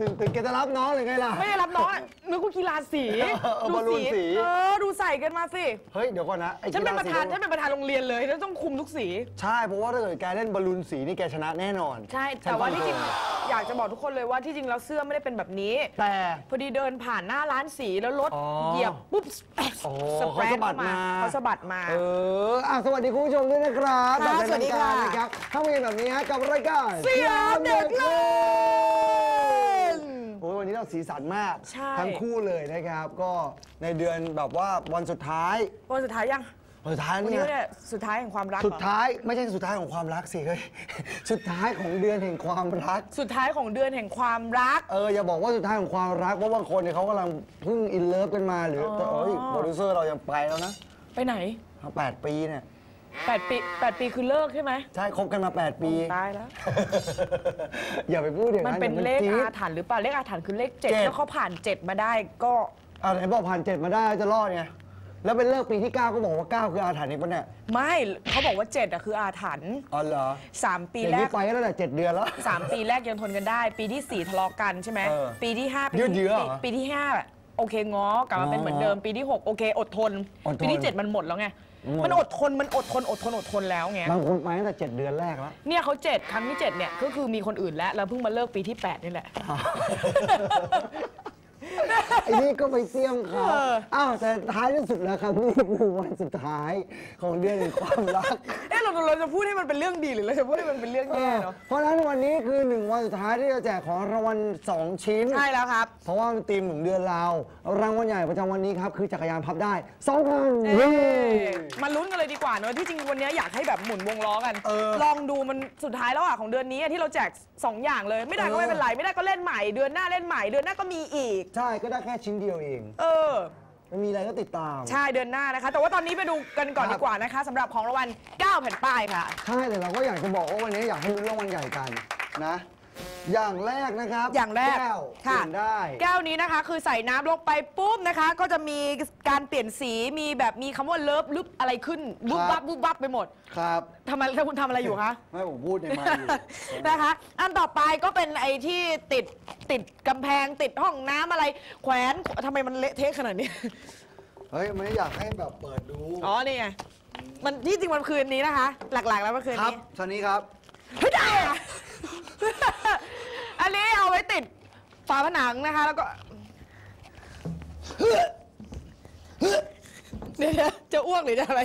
ตื่นตื่นแกจะรับน้องหรือไงล่ะ ไม่ได้รับน้องอะนึกว่ากีฬาสีบอลลูนสี เออ ดูใส่กันมาสิ เฮ้ย เดี๋ยวก่อนนะฉันเป็นประธานฉันเป็นประธานโรงเรียนเลยแล้วต้องคุมทุกสี ใช่ เพราะว่าถ้าเกิดแกเล่นบอลลูนสีนี่แกชนะแน่นอนใช่ แต่ว่าที่จริงอยากจะบอกทุกคนเลยว่าที่จริงแล้วเสื้อไม่ได้เป็นแบบนี้ แต่ พอดีเดินผ่านหน้าร้านสีแล้วรถเหยียบปุ๊บอ๋อเขาสะบัดมา เขาสะบัดมา เอออะสวัสดีคุณผู้ชมด้วยนะครับสวัสดีทางการค่ะนถ้ามีแบบนี้ฮะกับรายการ เสียงเด็กโลก โอ้ยวันนี้เราสีสันมากใช่ ทั้งคู่เลยนะครับ ก็ในเดือนแบบว่าวันสุดท้าย วันสุดท้ายยังวันสุดท้ายวันเนี่นี้ยเนี่ยสุดท้ายแห่งความรักสุดเหรอท้ายไม่ใช่สุดท้ายของความรักสิเฮ้ย สุดท้ายของเดือนแห่งความรัก สุดท้ายของเดือนแห่งความรัก เอออย่าบอกว่าสุดท้ายของความรักเพราะบางคนเนี่ยเขากำลังเพิ่งอินเลิฟกันมาหรือแต่เอ้ยโปรดิวเซอร์เรายังไปแล้วนะไปไหนแปดปีเนี่ย แปดปีแปดปีคือเลิกใช่ไหมใช่คบกันมา 8 ปี ตายแล้ว อย่าไปพูดอย่างมันนั้นเป็นดี๋ยวเลขจี๊ด อาถรรพ์หรือเปล่าเลขอาถรรพ์คือเลขเจ็ดเจ็ด แล้วเขาผ่านเจ็ดมาได้ก็ อ่าไหนบอกผ่านเจ็ดมาได้จะรอดไงแล้วเป็นเลิกปีที่ 9 ก็บอกว่า 9 คืออาถรรพ์นี่ปะเนี่ยไม่เขาบอกว่าเจ็ดอะคืออาถรรพ์อ๋อเหรอสามปีอย่างแรนี้กไปแล้วแหละเจ็ดเดือนแล้ว สามปีแรกยังทนกันได้ ปีที่สี่ทะเลาะกันใช่ไหมเออปีที่ห้าปียืดเยื้อเหรอปีที่ห้าโอเคง้อกลับมาเป็นเหมือนเดิม ปีที่หกโอเค อดทน อดทน ปีที่เจ็ดมันหมดแล้วไงห มดมันอดทนมันอดทนอดทนอดทนแล้วไงบางคนไปตั้งแต่เจ็ดเดือนแรกแล้ว เนี่ยเขาเจ็ดครั้งที่เจ็ดเนี่ยก็คือมีคนอื่นแล้วแล้วเพิ่งมาเลิกปีที่แปดนี่แหละ ไอ้นี่ก็ไปเสี่ยมเขาเอออ้าวแต่ท้ายที่สุดแล้วครับนี่คือวันสุดท้ายของเดือนแห่งความรัก เอ๊ะเราเราจะพูดให้มันเป็นเรื่องดีหรือเราจะพูดให้มันเป็นเรื่องเอแย่อเนาะเพราะฉะนั้นวันนี้คือหนึ่งวันสุดท้ายที่จะแจกของรางวัล2ชิ้น ใช่แล้วครับ เพราะว่ามันธีมของเดือนเรารางวัลใหญ่ประจำวันนี้ครับคือจักรยานพับได้2คันเอ้เย้มาลุ้นกันเลยดีกว่าเนอะที่จริงวันนี้อยากให้แบบหมุนวงล้อกันเออลองดูมันสุดท้ายแล้วอะของเดือนนี้อะที่เราแจก 2 อย่างเลย ไม่ได้ก็เออไม่เป็นไรไม่ได้ก็เล่นใหม่เดือนหน้าเล่นใหม่เดือนหน้าก็มีอีกใช่ก็ได้แค่ชิ้นเดียวเอง เออ มันมีอะไรก็ติดตาม ใช่เดือนหน้านะคะ แต่ว่าตอนนี้ไปดูกันก่อนครับดีกว่านะคะสำหรับของรางวัล9แผ่นป้ายค่ะ ใช่แต่เราก็อยากจะบอกว่าวันนี้อยากให้รู้รางวัลใหญ่กันนะ อย่างแรกนะครับอย่างแรกแก้วเปค่ะลี่ยนได้ แก้วนี้นะคะ คือใส่น้ำลงไปปุ๊บนะคะ ก็จะมีการเปลี่ยนสีมีแบบมีคำว่าเลิฟลึบอะไรขึ้นบุบครับับบ บุบบับไปหมดครับทำอะไรถ้าคุณทำอะไรอยู่คะ ไม่ผมพูดในไมาอยู่ นะคะ อันต่อไปก็เป็นไอ้ที่ติดติดกำแพงติดห้องน้ำอะไร แขวนทำไมมันเละเทะขนาดนี้ เฮ้ยไม่อยากให้แบบเปิดดูอ๋อนี่ไงมันที่จริงมันคืนนี้นะคะ หลักๆแล้วมันคืนครับนี้ ตอนนี้ครับไม่ได้อะ อันนี้เอาไว้ติดฝาผนังนะคะ แล้วก็ เดี๋ยวๆจะอ้วกหรือจะอะไร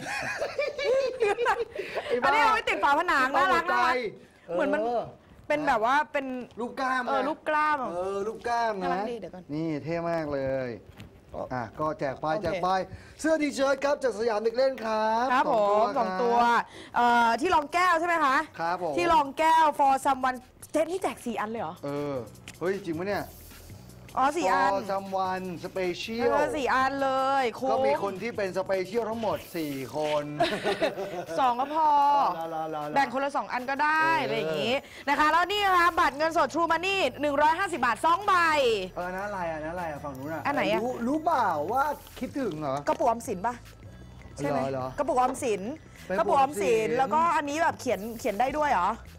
ไอ้บ้าอันนี้เอาไว้ติดฝาผนังน่ารักใจน่ารัก เหมือนมัน เป็นแบบว่าเป็นลูกกล้ามเออนะลูกกล้ามอะเออลูกกล้ามน่ารันะ กดีเดี๋ยวก่อน นี่เท่มากเลย อะก็แจกไปโอเค แจกไปเสื้อทีเชิ้ตครับจากสยามเด็กเล่นครับครับผมสคอรังบตัวเอ่อที่รองแก้วใช่ไหมคะ ครับผมที่รองแก้ว for someone เจ๊นี่แจกสี่อันเลยเหรอ เออ เฮ้ย จริงปะเนี่ยอ๋อสี่อัน For someone สเปเชียเอลอสี่อันเลยคุ้ก็มีคนที่เป็นสเปเชียลทั้งหมด 4 คนสองก็พอลาลาลาลาแบ่งคนละสองอันก็ได้เออออะไรอย่างงี้นะคะ แล้วนี่นะคะบัตรเงินสด True Money 150 บาท 2 ใบ เออนั่นอะไรอะนั่นอะไรอะฝั่งนู้นอะอันไหนอะรู้รู้เปล่าว่าคิดถึงเหรอกระปุกออมสินปะใช่ไหมเหรอเหรอกระปุกออมสินเป็นกระปุกออมสินกระปุกออมสินแล้วก็อันนี้แบบเขียนเขียนได้ด้วยเหรออืม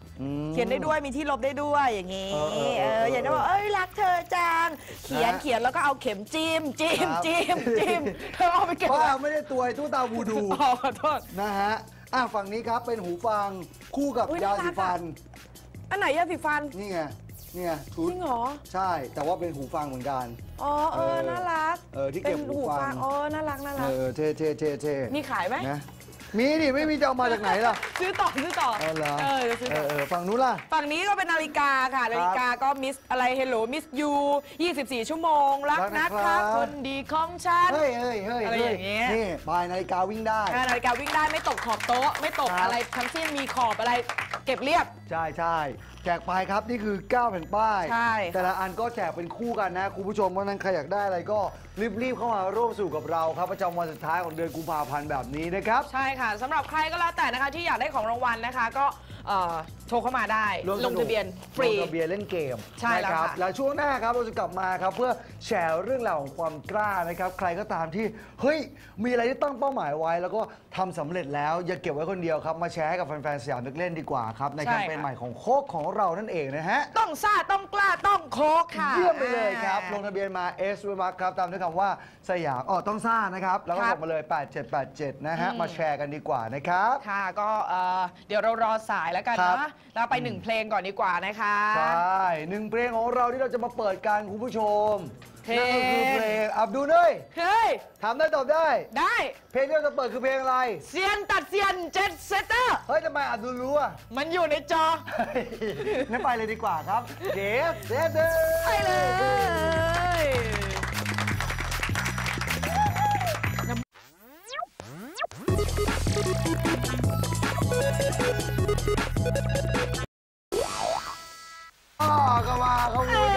เขียนได้ด้วยมีที่ลบได้ด้วยอย่างงี้เออเออเออเอออย่างนี้ว่าเอ้ยรักเธอจังเขียนนะเขียนแล้วก็เอาเข็มจิ้มจิ้มครับ จิ้มจิ้มเธอเอาไปเก็บเพราะไว้ไม่ได้ตัวไอ้ตู้ตาวูดู อ๋อขอโทษ นะฮะอะฝั่งนี้ครับเป็นหูฟังคู่กับอุ๊ยยาน่ารัสีกอะฟัน อันไหนยาสีฟันนี่ไงนี่ไงชุดจริงเหรอใช่ แต่ว่าเป็นหูฟังเหมือนกัน อ๋อเออเออน่ารักเออที่เก็บป็นหูฟังอ๋อน่ารักน่าเอรักอเท่เท่เท่เท่มีขายไหมนะ มีดิไม่มีจะเอามาจากไหนล่ะ ซื้อต่อซื้อต่อเออเหรอ เออจะซื้อเอต่อ อเออฝั่งนู้นล่ะ ฝั่งนี้ก็เป็นนาฬิกาค่ะ นาฬิกาก็มิสอะไรเฮลโลมิสยู24 ชั่วโมง รักรักนะนะครัคะบคนดีของฉัน เฮ้ยเฮ้ยเฮ้ยอะไรเฮ้อย่างเงี้ย นี่ปลายนาฬิกาวิ่งได้ อ่านาฬิกาวิ่งได้ไม่ตกขอบโต๊ะ ไม่ตกครับ อะไรทั้งสิ้นมีขอบอะไรเก็บเรียบ ใช่ใช่ แจกไปครับนี่คือ 9 แผ่นป้าย ใช่แต่ละอันก็แจกเป็นคู่กันนะคุณผู้ชมเพราะฉะนั้นใครอยากได้อะไรก็รีบๆเข้ามาร่วมสนุกกับเราครับประจำวันสุดท้ายของเดือนกุมภาพันธ์แบบนี้นะครับ ใช่ค่ะสำหรับใครก็แล้วแต่นะคะที่อยากได้ของรางวัลนะคะ ก็ เอ่อโทรเข้ามาได้ร่วมสลนุงกทะเบียนฟรี ลงทะเบียนเล่นเกมใช่แล้วนรับค่ะ แล้วช่วงหน้าครับเราจะกลับมาครับเพื่อแชร์เรื่องราวของความกล้านะครับ ใครก็ตามที่เฮ้ยมีอะไรที่ตั้งเป้าหมายไว้ แล้วก็ทำสำเร็จแล้วอย่าเก็บไว้คนเดียวครับมาแชร์ให้กับแฟนๆสยามนึกเล่นดีกว่าครับในแคมเปญใหม่ของโคกของเรานั่นเองนะฮะ ต้องซ่าต้องกล้าต้องโคกค่ะ เยี่ยมไปเลยครับลอ่างทะเบียนมาเอสวบักครับ ตามด้วยคำว่าสยามอ๋อต้องซ่านะครับ แล้วก็ครับส่งมาเลย 8787 นะฮะอืมมาแชร์กันดีกว่านะครับ ค่ะก็เอ่อเดี๋ยวเรารอสายแล้วกันครับ นะเราไปหนึ่งเพลงก่อนดีกว่านะคะ ใช่หนึ่งเพลงของเราที่เราจะมาเปิดกันคุณผู้ชมเพลง นั่นก็คือเพลงอับดูเนยเฮ้ย ถามได้ตอบได้ ได้เพลงที่เราจะเปิดคือเพลงอะไร เซียนตัดเซียนเจ็ดเซตเตอร์เฮ้ยทำไมอับดูรู้อะ มันอยู่ในจอเฮ้ยงั้นไปเลยดีกว่าครับเดฟเดฟเดฟไปเลย อ๋อก็มาเขาพูด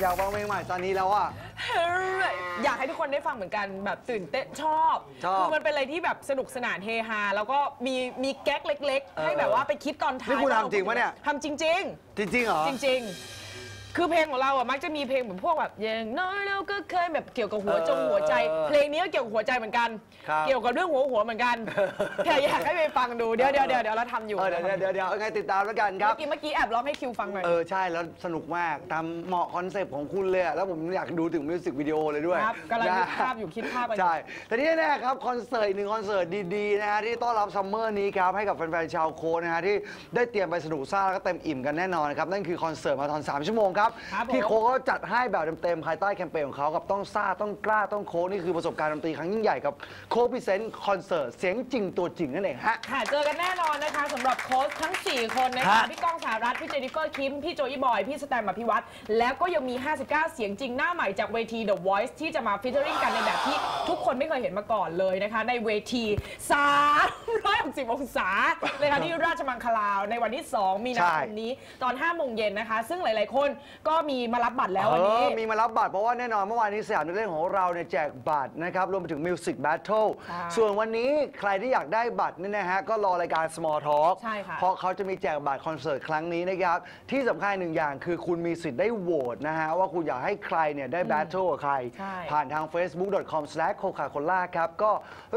อยากฟังเพลงใหม่ตอนนี้แล้วอะ อยากให้ทุกคนได้ฟังเหมือนกันแบบตื่นเต้นชอบชอบ คือมันเป็นอะไรที่แบบสนุกสนานเฮฮาแล้วก็มีมีแก๊กเล็กเออๆให้แบบว่าไปคิดตอนท้ายนี่คุณทำจริงปะเนี่ย ทำจริงจริงๆเหรอๆจริง ๆ คือเพลงของเราอะมักจะมีเพลงแบบพวกแบบอย่างน้อยเราก็เคยแบบเกี่ยวกับหัวจงหัวใจ เออเพลงนี้ก็เกี่ยวกับหัวใจเหมือนกัน ครับ เกี่ยวกับเรื่องหัวหัวเหมือนกันแค่อยากให้ไปฟังดูเดี๋ยวเดี๋ยวเดี๋ยวเดี๋ยวเราทำอยู่เออเดี๋ยวเดี๋ยวเดี๋ยวยังไงติดตามแล้วกันครับ เมื่อกี้เมื่อกี้แอบร้องให้คิวฟังหน่อย เออ ใช่แล้วสนุกมากตามเหมาะคอนเซปต์ของคุณเลยอะแล้วผมอยากดูถึงมิวสิกวิดีโอเลยด้วยครับกำลังคิดนะภาพอยู่คิดภาพกันอยู่ ใช่แต่ที่แน่ๆครับ คอนเสิร์ตอีกหนึ่งคอนเสิร์ตดีๆนะฮะที่ต้อนรับซัมเมอร์นี้ครับ ให้กับแฟนๆชาวโค้ชนะฮะที่ได้เตรียมไปสนุกซ่าแล้วก็เต็มอิ่มกันแน่นอนนะครับ นั่นคือคอนเสิร์ตมาราธอน3ชั่วโมงครับครับผม ที่โค้ชก็จัดให้แบบเต็มๆภายใต้แคมเปญของเขากับต้องซ่าต้องกล้าต้องโค้ชนี่คือประสบการณ์ดนตรีครั้งยิ่งใหญ่กับโค้ชพิเศษคอนเสิร์ตเสียงจริงตัวจริงนั่นเองฮะ ค่ะ เจอกันแน่นอนนะคะสำหรับโค้ชทั้ง 4 คนนะคะ ฮะ พี่ก้องสารัตน์พี่เจนิเฟอร์คิม พี่โจยี่บอย พี่สแตมอภิวัตรแล้วก็ยังมี 59 เสียงจริงหน้าใหม่จากเวที The Voice ที่จะมาฟิชเชอริงกันในแบบที่ทุกคนไม่เคยเห็นมาก่อนเลยนะคะ ในเวที 360 องศาเลยค่ะที่ราชมังคลาในวันที่ 2 มีนาคมนี้ตอน 5 โมงเย็นนะคะ ซึ่งหลาย ๆ คนก็มีมารับบัตรแล้ววันนี้ เออมีมารับบัตรเพราะว่าแน่นอนเมื่อวานนี้สยามนักเล่นของเราเนี่ยแจกบัตรนะครับรวมไปถึง Music Battle ใช่ส่วนวันนี้ใครที่อยากได้บัตรเนี่ยนะฮะก็รอรายการ Small Talk ใช่ค่ะ เพราะเขาจะมีแจกบัตรคอนเสิร์ตครั้งนี้นะครับ ที่สำคัญหนึ่งอย่างคือคุณมีสิทธิ์ได้โหวตนะฮะ ว่าคุณอยากให้ใครเนี่ยได้ Battle กับใคร ใช่ ผ่านทาง facebook.com/coca-cola ครับ ก็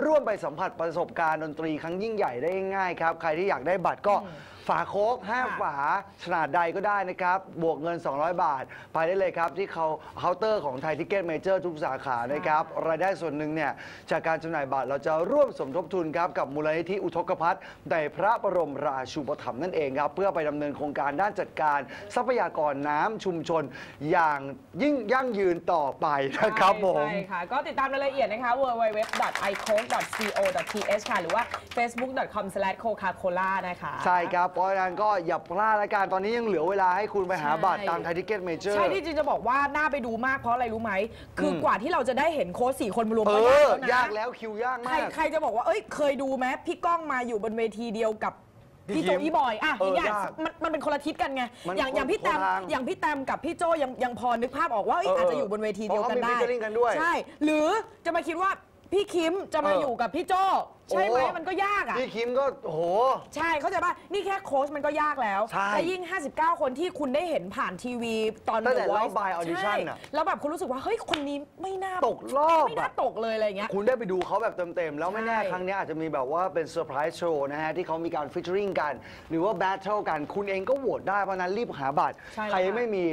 ร่วมไปสัมผัสประสบการณ์ดนตรีครั้งยิ่งใหญ่ได้ง่ายๆครับ ใครที่อยากได้บัตรก็ ฝาโค้กห้าค่ะฝาขนาดใดก็ได้นะครับ บวกเงิน 200 บาท ไปได้เลยครับ ที่เขาเคาน์เตอร์ของไทยทิเก็ตเมเจอร์ทุกสาขานะครับ รายได้ส่วนหนึ่งเนี่ย จากการจำหน่ายบัตรเราจะร่วมสมทบทุนครับ กับมูลนิธิอุทกภัทรในพระบรมราชูปถัมภ์นั่นเองครับ เพื่อไปดำเนินโครงการด้านจัดการ ทรัพยากรน้ำชุมชน อย่างยิ่งยั่งยืนต่อไปนะครับผม ใช่ค่ะ ก็ติดตามรายละเอียดนะคะ www.icoke.co.th ค่ะหรือว่า facebook.com/coca-cola นะคะ ใช่ครับเพราะฉะนั้นก็อย่าพลาดละกันตอนนี้ยังเหลือเวลาให้คุณไปหาบัตรใช่ตามไทยทิเก็ตเมเจอร์ ใช่ที่จริงจะบอกว่าน่าไปดูมากเพราะอะไรรู้ไหม คืออมกว่าที่เราจะได้เห็นโค้ชสี่คนมารวมเอก็อยากแล้วนะยากแล้วคิวยากใครมาก ใครจะบอกว่าเอ้ยเคยดูไหมพี่ก้องมาอยู่บนเวทีเดียวกับพี่พี่โจคิมอีบอยอะเอออย่างเงี้ยยากมันมันเป็นคนละทิศกันไงมันอย่างอย่างพี่คแตนมทางอย่างพี่แตมกับพี่โจยังยังพอนึกภาพออกว่าเอ้ยเอออาจจะอยู่บนเวทีเดียวกันเพราะได้เขามี featuring กันด้วยใช่ หรือจะมาคิดว่าพี่คิมจะมาเออออยู่กับพี่โจ ใช่ไหมโอ้มันก็ยากอะ พี่คิมก็โอ้โห ใช่เข้าใจป่ะ นี่แค่โค้ชมันก็ยากแล้วใช่แต่ยิ่ง 59 คนที่คุณได้เห็นผ่านทีวีตอน ตั้งแต่ The Voice รอบ by audition ใช่น่ะแล้วแบบคุณรู้สึกว่า เฮ้ย คนนี้ไม่น่าตกรอบไม่น่าอะ ตกเลยอะไรอย่างเงี้ย คุณได้ไปดูเขาแบบเต็ม ๆ แล้วไม่แน่ใช่ครั้งนี้อาจจะมีแบบว่าเป็นเซอร์ไพรส์โชว์นะฮะ ที่เขามีการฟิชเชอริงกัน หรือว่าแบทเทิลกัน คุณเองก็โหวตได้ เพราะฉะนั้นรีบหาบัตรใช่ใครยังค่ะไม่มี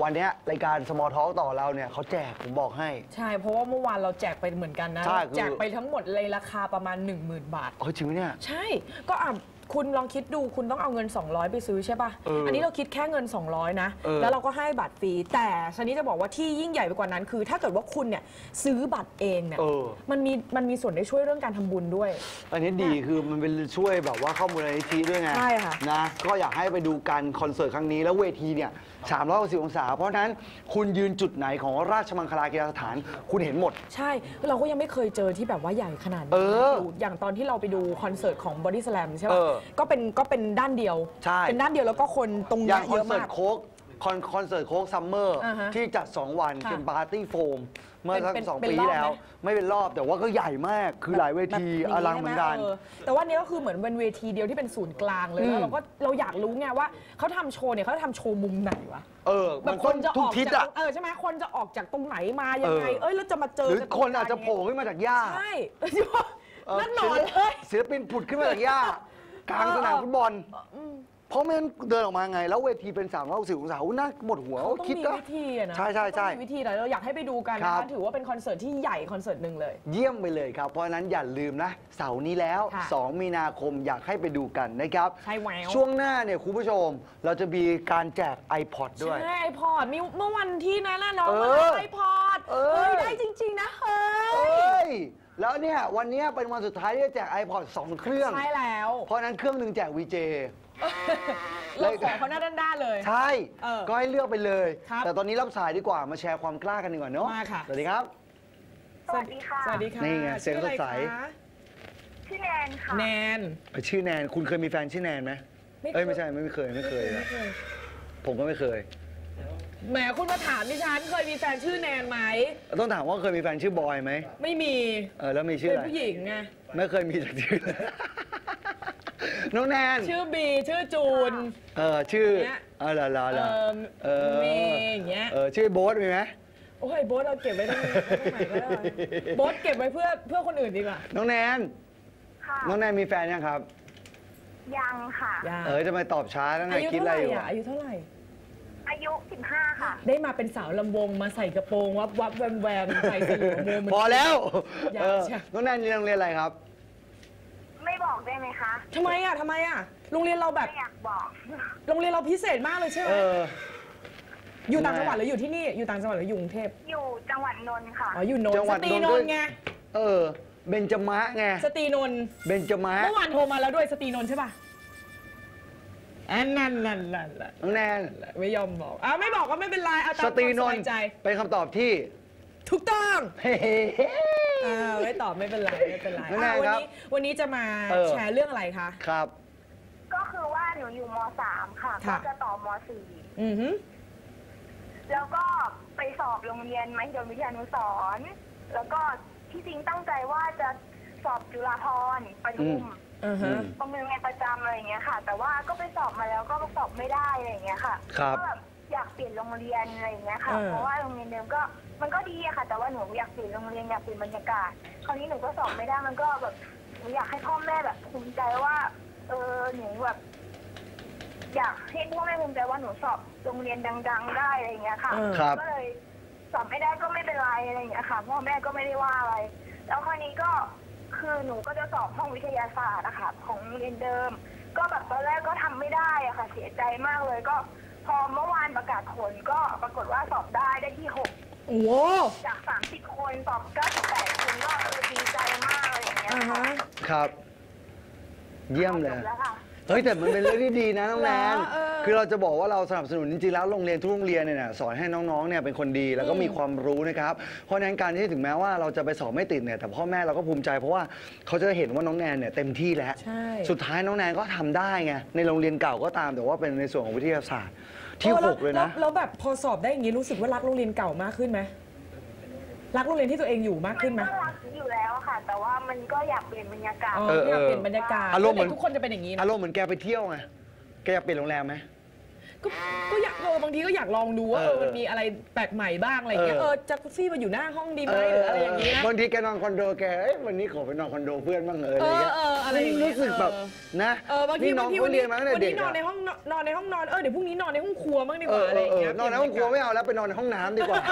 วันเนี้ยรายการ Small Talk ต่อเราเนี่ยเขาแจกผมบอกให้ ใช่ เพราะว่าเมื่อวานเราแจกไปเหมือนกันนะ ใช่คือ แจกไปทั้งหมดเลยราคาประมาณ 10,000 บาทเฮ้ยจริงไหมเนี่ย ใช่ ก็อะ คุณลองคิดดูคุณต้องเอาเงิน 200 ไปซื้อใช่ป่ะเอออันนี้เราคิดแค่เงิน 200 นะ เออ แล้วเราก็ให้บัตรฟรี แต่ชันนี้จะบอกว่าที่ยิ่งใหญ่ไปกว่านั้นคือ ถ้าเกิดว่าคุณเนี่ยซื้อบัตรเองเนี่ย เออ มันมีมันมีส่วนได้ช่วยเรื่องการทำบุญด้วย อันนี้ดีคือมันเป็นช่วยแบบว่าข้อมูลนิธิด้วยไงใช่ค่ะนะก็อยากให้ไปดูกันคอนเสิร์ตครั้งนี้แล้วเวทีเนี่ย360องศา เพราะฉะนั้นคุณยืนจุดไหนของราชมังคลากีฬาสถานคุณเห็นหมด ใช่เราก็ยังไม่เคยเจอที่แบบว่าใหญ่ขนาดนี้เอออยู่อย่างตอนที่เราไปดูคอนเสิร์ตของ Body Slam ใช่เอป่ะอก็เป็นก็เป็นด้านเดียว ใช่ เป็นด้านเดียวแล้วก็คนตรงอเนี้ย่ายงคเยอนอะเสิร์มาตก โค้กคอนคอนเสิร์ตโค้กซัมเมอร์อ่าฮะที่จัด 2 วันค่ะเป็นปาร์ตี้โฟม เมื่อสักเป็นสองเป็นปีรอบแล้ว ไหม ไม่เป็นรอบแต่ว่าก็ใหญ่มากคือหลายเวทีแบบอลังเหมือนกัน ใช่ไหเแต่ว่านี้ก็คือเหมือนเป็นเวทีเดียวที่เป็นศูนย์กลางเลยอืแล้วมเราก็เราอยากรู้ไงว่าเขาทำโชว์เนี่ยเขาทำโชว์มุมไหนวะเออ แบมับนคต้อนงจะทุอกอกทิศจากอะเออใช่ไหมคนจะออกจากตรงไหนมายังไง เออ เอ้ยแล้วจะมาเจอหรือกัตรงคนอาจจะกลงโผล่ขึ้นมาจากหญ้าใช่เออนั่นนอนเลย ศิลปินผุดขึ้นมาจากหญ้า กลางสนามฟุตบอลเพราะไม่งั้นเดินออกมาไง แล้วเวทีเป็น3ามร้อยสิบองศาอุ๊ยน่าหมดหัวเขาต้องคิดมีก็ วิธีอะนะใช่ใช่ใช่ต้องมีวิธีแหละเราอยากให้ไปดูกันครันะบคะถือว่าเป็นคอนเสิร์ตที่ใหญ่คอนเสิร์ตหนึ่งเลย เยี่ยมไปเลยครับ เพราะฉะนั้นอย่าลืมนะ เสาร์นี้แล้ว ค่ะ 2 มีนาคมอยากให้ไปดูกันนะครับ ใช่แวว ช่วงหน้าเนี่ยคุณผู้ชม เราจะมีการแจก iPod ด้วย ใช่ไอพอดมีเมื่อวันที่นั้นน่ะน้องเอมาอไอพอดเออ เฮ้ยได้จริง ๆ นะเฮ้เอ้ยย แล้วเนี่ยวันเนี้ยเป็นวันสุดท้ายที่จะแจก iPod 2 เครื่อง ใช่แล้ว เพราะฉะนั้นเครื่องหนึ่งแจก VJ เราขอเขาหน้าด้านๆเลย ใช่ เออก็ให้เลือกไปเลย ครับแต่ตอนนี้รับสายดีกว่ามาแชร์ความกล้ากันดีกว่าเนาะมาค่ะ สวัสดีครับ สวัสดีค่ะ สวัสดีค่ะนี่ไงเสียงสดใส ชื่ออะไรคะชื่อแนนค่ะ แนน ชื่อแนนคุณเคยมีแฟนชื่อแนนไหมไม่เคย เอ้ยไม่ใช่ไม่เคยไม่เคย ไม่เคย ผมก็ไม่เคย แหมคุณมาถามดิฉันเคยมีแฟนชื่อแนนไหม ต้องถามว่าเคยมีแฟนชื่อบอยไหม ไม่มี เออแล้วมีชื่อเป็นอะไร ผู้หญิงไง ไม่เคยมีสักชื่อน้องแนน ชื่อบีชื่อจูน เออชื่อเนี่ย เออละละเอละอเออเมย์อย่างเงี้ย เออชื่อโบ๊ทมีไหมโอ้ยโบ๊ทเราเก็บไว้ตรงไหนไว้ตรงไหนก็ได้โบ๊ทเก็บไว้เพื่อเพื่อคนอื่นดีกว่าน้องแนน ค่ะ น้องแนนมีแฟนยังครับ ยังค่ะยากเออจะมาตอบช้าตั้งแต่อายุคิดเท่าอะไหไรร่อยู่อะอายุเท่าไหร่ อายุ 15 ค่ะ ได้มาเป็นสาวลำวงมาใส่กระโปรงวับวับแวมแวมใส่สีหัวโมมันพอแล้วอยากเออใช่น้องแนนเรียนโรงเรียนอะไรครับ ไม่บอกได้ไหมคะ ทำไมอะทำไมอะโรงเรียนเราแบบไม่อยากบอก โรงเรียนเราพิเศษมากเลยใช่ไหมเออ อยู่ต่างทำไมจังหวัดหรืออยู่ที่นี่อยู่ต่างจังหวัดหรืออยู่กรุงเทพอยู่จังหวัดนนท์ค่ะ อ๋ออยู่นนจัท์งหสวัดตรีนนนท์นด้วย ท์ไงเออเบญจมะไงสตรีนนท์เบญจมะเมื่อวานโทรมาแล้วด้วยสตรีนนท์ใช่ป่ะ อันนั่นนั่นนั่นนั่นน้องแนนไม่ยอมบอกอะไม่บอกก็ไม่เป็นไรเอาตามสความตรีนสนบายท์ใจ เป็นคำตอบที่ ถูกต้องเฮ้อ่าไม่ตอบไม่เป็นไรไม่เป็นไรไม่เป็นไรอะวันครับนี้วันนี้จะมาเออ แชร์เรื่องอะไรคะ ครับ ก็คือว่าหนูอยู่ม .3 ค่ะค่ะก็จะต่อมอือหือ .4 แล้วก็ไปสอบโรงเรียนมหิดลวิทยานุสรณ์แล้วก็ที่จริงตั้งใจว่าจะสอบจุฬาภรณ์ประทุมอื ออืฮะมประเมินงานประจำอะไรอย่างเงี้ยค่ะ แต่ว่าก็ไปสอบมาแล้วก็สอบไม่ได้อะไรอย่างเงี้ยค่ะครับก็แบบอยากเปลี่ยนโรงเรียนอะไรอย่างเงี้ยค่ะ เออ เพราะว่าโรงเรียนเดิมก็มันก็ดีอะค่ะ แต่ว่าหนูอยากเปลี่ยนโรงเรียนอยากเปลี่ยนบรรยากาศ คราวนี้หนูก็สอบไม่ได้มันก็แบบหนูอยากให้พ่อแม่แบบภูมิใจว่า เออหนูแบบอยากให้พ่อแม่ภูมิใจว่าหนูสอบโรงเรียนดัง ๆ ได้อะไรอย่างเงี้ยค่ะ เออ ครับ ก็เลยสอบไม่ได้ก็ไม่เป็นไรอะไรอย่างเงี้ยค่ะพ่อแม่ก็ไม่ได้ว่าอะไร แล้วคราวนี้ก็ คือหนูก็จะสอบห้องวิทยาศาสตร์อะค่ะของโรงเรียนเดิม ก็แบบตอนแรกก็ทำไม่ได้อะค่ะ เสียใจมากเลยก็ พอเมื่อวานประกาศผลก็ปรากฏว่าสอบได้ได้ที่หกโอ้โหจากสามสิบคนสอบเก้าสิบแปดคนก็เออดีใจมากอะไรอย่างเงี้ยอ่าค่ะฮะครับ เยี่ยมเลจยบแล้วค่ะเฮ้ยแต่มันเป็นเรื่องที่ดีนะน้องแนนเหรอเออคือเราจะบอกว่าเราสนับสนุนจริงๆแล้วโรงเรียนทุกโรงเรียนเนี่ยนะสอนให้น้องๆเนี่ยเป็นคนดีแล้วก็มีความรู้นะครับเพราะฉะนั้นการที่ถึงแม้ว่าเราจะไปสอบไม่ติดเนี่ยแต่พ่อแม่เราก็ภูมิใจเพราะว่าเขาจะเห็นว่าน้องแนนเนี่ยเต็มที่แล้ว ใช่ สุดท้ายน้องแนนก็ทำได้ไงในโรงเรียนเก่าก็ตามแต่ว่าเป็นในส่วนของวิทยาศาสตร์ที่ออหกเลยนะ แวแล้วแบบพอสอบได้อย่างนี้รู้สึกว่ารักโรงเรียนเก่ามากขึ้นไหม รักโรงเรียนที่ตัวเองอยู่มากมัขึ้นนไหม ก็รักอยู่แล้วอะค่ะ แต่ว่ามันก็อยากเปลี่ยนบรรยากาศอ๋อเออ อยากเออเปลี่ยนบรรยากาศอารมณ์เหมือน ด็กทุกคนจะเป็นอย่างนี้นะ อารมณ์เหมือนแกไปเที่ยวไง แกอยากเปลี่ยนโรงแรมไหม ก็ก็อยากเออบางทีก็อยากลองดูว่าเอเอออมันมีอะไรแปลกใหม่บ้างอะไรอย่างเงี้ยเอเอออจะซี่มาอยู่หน้าห้องดีไหมหรืออะไรอย่างนี้นะบางทีแกนอนคอนโดแกเอ้ยวันนี้ขอไปนอนคอนโดเพื่อนบ้างเอออะไรอย่างเงี้ยเออเอออะไรอย่างเงี้ยรู้สึกแบบเออนะเออบางทีนี่น้บาองงทีเขาวันเรีนี้ยนมาตั้งแต่วันเด็นี้กนอนในอะห้องนอนในห้องนอนเออเดี๋ยวพรุ่งนี้นอนในห้องครัวบ้างดีกเอว่าออะไรอย่างเอเงี้อยนอนในห้องครัวไม่เอาแล้วไปนอนในห้องน้ำดีกว่า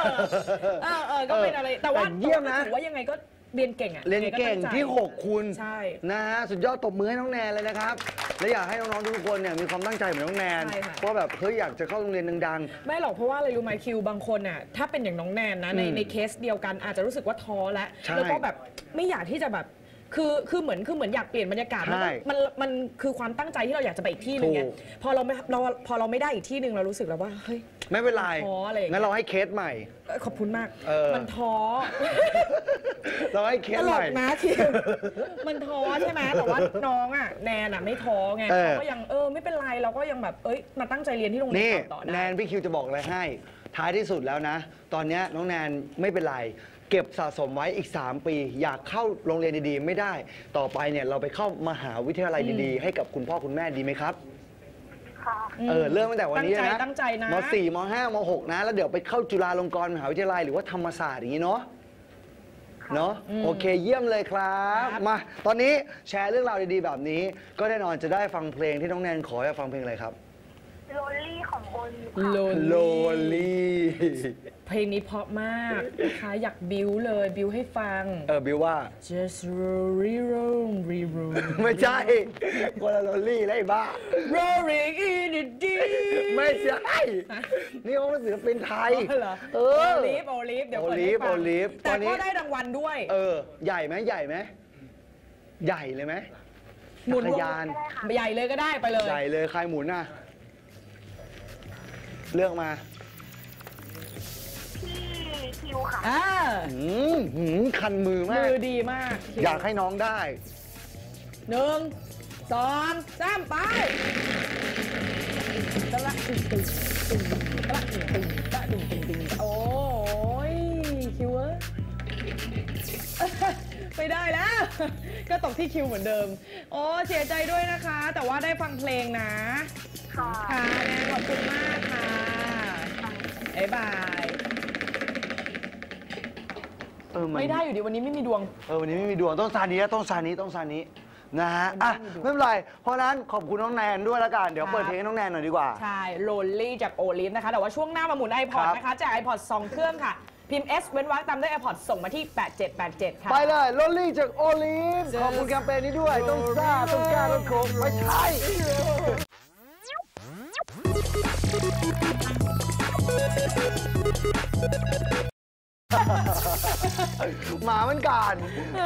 เออเออก็เป็นอะไรแต่ว่าแต่เยี่ยมนะถือว่ายังไงก็ เรียนเก่งอะเรียนเก่งยัไตั้ใจที่ 6 คุณใช่ นะฮะสุดยอดตบมือให้น้องแนนเลยนะครับ และอยากให้น้องๆทุกคนเนี่ยมีความตั้งใจเหมือนน้องแนนใช่ค่ะ เพราะแบบเฮ้ยอยากจะเข้าโรงเรียนดัง ไม่หรอกเพราะว่าอะไรรู้ไหมคิวบางคนอะถ้าเป็นอย่างน้องแนนนะในอืมในเคสเดียวกันอาจจะรู้สึกว่าท้อแล้วใช่แล้วก็แบบไม่อยากที่จะแบบ คือคือเหมือนคือเหมือนอยากเปลี่ยนบรรยากาศมันใช่มันมันคือความตั้งใจที่เราอยากจะไปอีกที่หนึงไงถูก พอเราไม่เราพอเราไม่ได้อีกที่หนึ่งเรารู้สึกแล้วว่าเฮ้ยๆไม่เป็นไรท้ออะไรอย่างเงี้ย งั้นเราให้เคสใหม่เอ้ยขอบคุณมาก เออ มันท้อ เราให้เคตสลหน่กอยนะคิวมันท้อใช่ไหมแต่ว่าน้องอะแนนอะไม่ท้อไงเออ เขาก็ยังเออไม่เป็นไรเราก็ยังแบบเอ้ยมาตั้งใจเรียนที่โรงเรีนี่ยนต่อแนได้ นพี่คิวจะบอกอะไรให้ ท้ายที่สุดแล้วนะ ตอนเนี้ยน้องแนนไม่เป็นไร เก็บสะสมไว้อีก 3 ปี อยากเข้าโรงเรียนดีๆ ไม่ได้ ต่อไปเนี่ยเราไปเข้ามหาวิทยาลัยดีๆ ให้กับคุณพ่อคุณแม่ดีไหมครับ ค่ะ เออเริ่มตั้งแต่วันนี้ตั้งใจนะตั้งใจนะมสี่มห้ามหกนะ แล้วเดี๋ยวไปเข้าจุฬาลงกรณ์มหาวิทยาลัยหรือว่าธรรมศาสตร์อย่างนี้เนาะเนาะโอเคเยี่ยมเลยครับครับมาตอนนี้แชร์เรื่องราวดีๆ แบบนี้ ก็แน่นอนจะได้ฟังเพลงที่น้องแนนขออยากฟังเพลงอะไรครับ โรลลี่ของโอลีฟโลค่ะ โลลี่ เพลงนี้เพราะมากนะคะอยากบิวเลยบิวให้ฟัง เออบิวว่า just roll roll roll ไม่ใช่คนละโรลลี่แล้วไอ้บ้า rolling in the deep ไม่ใช่ นี่เขาเป็นศิลปินไทยอ๋อเหรอเอโออลิฟโอลิฟเดี๋ยวเปิดโอลิให้ฟฟังโอลิฟแต่ตอนนี้ก็ได้รางวัลด้วย เออ ใหญ่ไหมใหญ่ไหมใหญ่เลยไหมหมุนจักรยานใหญ่เลยก็ได้ไปเลย ใหญ่เลยใครหมุนน่ะ เลือกมาพี่คิวค่ะอ่าหืมหืมคันมือมามืก อดีมากอยากให้น้องได้ หนึ่งสองสามไปตะละตึงตึงตึงตะละตึงตึงตะละตึงตึงตึงโอ้ยคิวเอ้ยไม่ได้แล้ว ก็ตกที่คิวเหมือนเดิม โอ้เสียใจด้วยนะคะ แต่ว่าได้ฟังเพลงนะ ค่ะค่ะแนนขอบคุณมากค่ะบ๊ายบายเออมันไม่ได้อยู่ดีวันนี้ไม่มีดวง เออวันนี้ไม่มีดวงต้องซานี้นะต้องซานี้ต้องซานี้นะฮะอะไม่เป็นไร เพราะฉะนั้นขอบคุณน้องแนนด้วยละกัน เดี๋ยวครับเปิดเพลงให้น้องแนนหน่อยดีกว่า ใช่โรลลี่จากโอลิฟนะคะ แต่ว่าช่วงหน้ามาหมุน iPod ครับนะคะแจก iPod 2 เครื่องค่ะ พิมพ์ S เว้นวรรคตามด้วย iPod ส่งมาที่ 8787 ค่ะ ไปเลยโรลลี่จากโอลิฟขอบคุณแคมเปญนี้ด้วย ต้องซ่าต้องกล้าต้องโคงไม่ใช่ หมามันกัน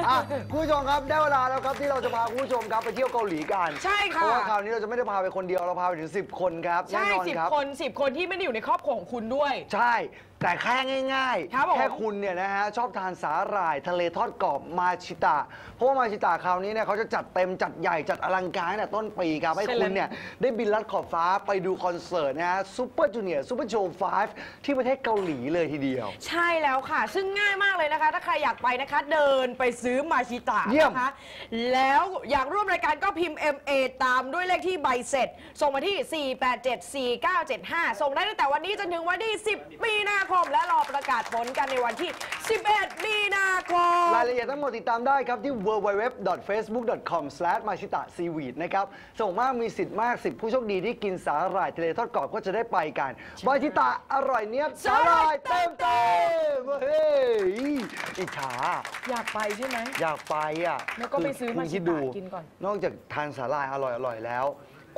อะคุณผู้ชมครับได้เวลาแล้วครับที่เราจะพาคุณผู้ชมครับไปเที่ยวเกาหลีกันใช่ค่ะเพราะว่าคราวนี้เราจะไม่ได้พาไปคนเดียวเราพาไปถึง 10 คนครับใช่แน่นอนครับ10คน10คนที่ไม่ได้อยู่ในครอบครัวของคุณด้วย ใช่ แต่แค่ง่ายครับผมแค่คุณเนี่ยนะฮะชอบทานสาหร่ายทะเลทอดกรอบมาชิตะ เพราะว่ามาชิตะคราวนี้เนี่ยเขาจะจัดเต็มจัดใหญ่จัดอลังการตั้งแต่ต้นปีครับให้คุณเนี่ยได้บินลัดขอบฟ้าไปดูคอนเสิร์ตนะฮะซูเปอร์จูเนียร์ซูเปอร์โชว์5ที่ประเทศเกาหลีเลยทีเดียว ใช่แล้วค่ะ ซึ่งง่ายมากเลยนะคะ ถ้าใครอยากไปนะคะ เดินไปซื้อมาชิตะเยี่ยม นะคะ แล้วอยากร่วมรายการก็พิมพ์ MA ตามด้วยเลขที่ใบเสร็จ ส่งมาที่ 4874975 ส่งได้ตั้งแต่วันนี้จนถึงวันที่ 10 มีนาคม และรอประกาศผลกันในวันที่ 11 มีนาคม รายละเอียดทั้งหมดติดตามได้ครับที่ www.facebook.com/machita-seaweed นะครับส่งมากมีสิทธิ์มาก10ผู้โชคดีที่กินสาหร่ายทะเลทอดกรอบก็จะได้ไปกันมาชิตะอร่อยเนี้ยบสาหร่ายเต็มเต็มๆเฮ้ยอิจฉาอยากไปใช่ไหมอยากไปอะแล้วก็ไปซื้อคุณมาคิดชิตะดูกินก่อน นอกจากทานสาหร่ายอร่อยๆแล้ว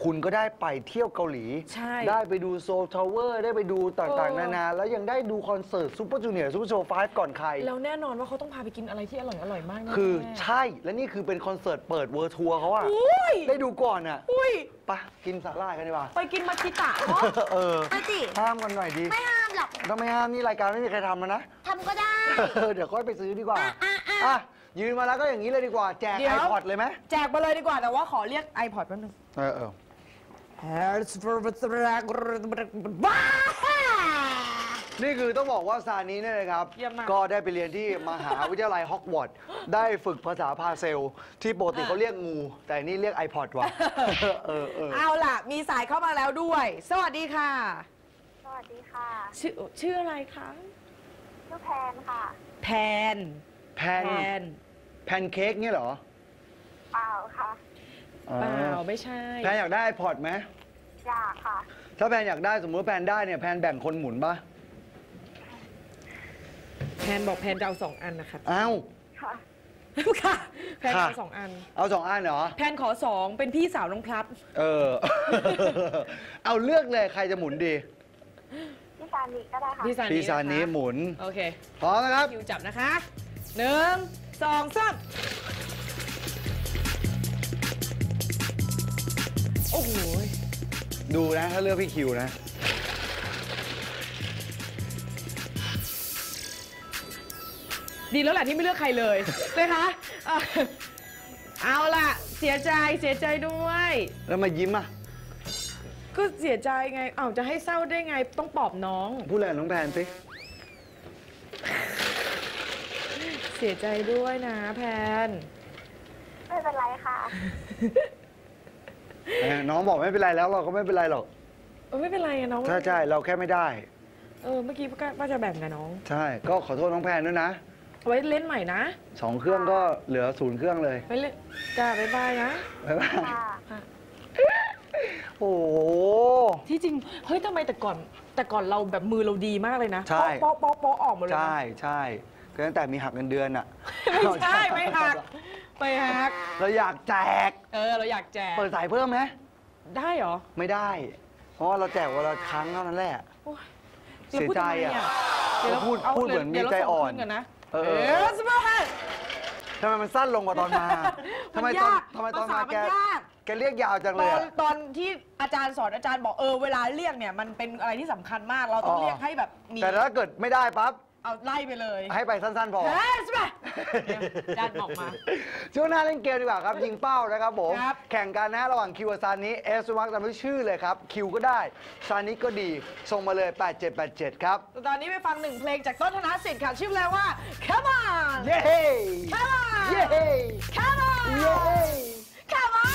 คุณก็ได้ไปเที่ยวเกาหลี ใช่ได้ไปดูโซลทาวเวอร์ ได้ไปดูต่างเอๆอนานา แล้วยังได้ดูคอนเสิร์ตซูเปอร์จูเนียร์ซูเปอร์โชว์5ก่อนใคร แล้วแน่นอนว่าเขาต้องพาไปกินอะไรที่อร่อยอร่อยๆมากแน่ๆคือใช่ และนี่คือเป็นคอนเสิร์ตเปิดเวิร์ทัวร์เขาอะอุ้ยได้ดูก่อนอะอุ้ย ไปะกินสาหร่ายกันดีกว่า ไปกินมาชิตะเนาะ เออไปสิห้ามกันหน่อยดีไม่ห้ามหรอกทำไมห้ามนี่รายการไม่มีใครทำแล้วนะ ทำก็ได้ เออเดี๋ยวค่อยไปซื้อดีกว่า อะอะอะ อะ ยืนมาแล้วก็อย่างนี้เลยดีกว่า แจกเดี๋ไอยว พอดเลยไหมแจกมาเลยดีกว่าแต่ว่าขอเรียก iPod แป๊บนึง เออเออบ้า นี่คือต้องบอกว่าซานี้เนี่ยนะครับ เยี่ยมมาก ก็ได้ไปเรียนที่มหาวิทยาลัยฮอกวอตส์ได้ฝึกภาษาพาเซล ที่ปกติเขาเรียกงู แต่นี่เรียก iPod ว่ะ เออเออเอาล่ะ มีสายเข้ามาแล้วด้วย สวัสดีค่ะ สวัสดีค่ะชื่อชื่ออะไรคะชื่อแพนค่ะแพน แพแพนน แพนเค้กเนี่ยเหรอ เปล่าค่ะ เปล่าไม่ใช่ แพนอยากได้ iPod ไหมอยากค่ะ ถ้าแพนอยากได้สมมติว่าแพนได้เนี่ยแพนแบ่งคนหมุนปะแพนบอกแพนจะเอาสองอันนะครับอ้าว ค่ะ ค่ะแพนค่ะเอาสองอัน เอาสองอันเหรอ แพนขอสองเป็นพี่สาวน้องพลับเออ เอาเลือกเลยใครจะหมุนดี พี่ซานิก็ได้ค่ะ พี่สานีพี่ซานี้ะคะหมุน โอเคพร้อมนะครับ คิวจับนะคะหนึ่งสองสาม อ้โหดูนะ ถ้าเลือกพี่คิวนะดดีแล้วแหละที่ไม่เลือกใครเลยนะคะเอ่อเอาล่ะ เสียใจเสียใจด้วย แล้วมายิ้มอะ ก็เสียใจไงเอ้าจะให้เศร้าได้ไงต้องปลอบน้อง พูดอะไรกับน้องแพนสิเสียใจด้วยนะแพน ไม่เป็นไรค่ะ เออน้องบอกไม่เป็นไรแล้วเราก็ไม่เป็นไรหรอก เออไม่เป็นไรอะน้องใช่ใช่เราแค่ไม่ได้ เออเมื่อกี้ก็ว่าจะแบ่งกับน้องใช่ ก็ขอโทษน้องแพนด้วยนะเอาไว้เล่นใหม่นะสองเครื่องก็เหลือศูนย์เครื่องเลยไว้เล่นจ้าบ๊ายบายนะบ๊ายบายค่ะ โอ้โห ที่จริงเฮ้ยทำไมแต่ก่อน แต่ก่อนเราแบบมือเราดีมากเลยนะใช่ โป๊ะโป๊ะโป๊ะออกหมดเลยนะ ใช่ใช่ก็ตั้งแต่มีหักเงินเดือนอะ ไม่ใช่ไม่หัก ไปหักเราอยากแจก เออ เราอยากแจก เปิดสายเพิ่มไหมได้เหรอ ไม่ได้ เพราะว่าเราแจกวันละครั้งเท่านั้นแหละ โอ๊ยเสียใจอะเดี๋ยวพูดพูดทำไมพูดเหมือนดี๋ยวมีใจอ่อน เดี๋ยวเราส่งขึ้กันนะเอเออ อสบายทำไมมันสั้นลงกว่าตอนมาทำไมมันตอนยากทำไมตอนภาษามามันแกยาก แกเรียกยาวจังตเลยอนอะ ตอนที่อาจารย์สอนอาจารย์บอกเออเวลาเรียกเนี่ยมันเป็นอะไรที่สำคัญมากเราต้องอ๋อ เรียกให้แบบมีแต่ถ้าเกิดไม่ได้ปั๊บ เอาไล่ไปเลยให้ไปสั้นๆพอ เฮ้ยสบายอาจารย์บอกมา ช่วงหน้าเล่นเกมดีกว่าครับ ยิงเป้านะครับผม ครับ แข่งกันนะระหว่างคิวกับซานิเอสวักตามด้วยชื่อเลยครับ คิวก็ได้ ซานิก็ดี ส่งมาเลย 8787 ครับ ตอนนี้ไปฟังหนึ่งเพลงจากต้นธนสิทธิ์ค่ะ ชื่อเพลงว่า Come on เย้ Come on เย้ Come on เย้ Come on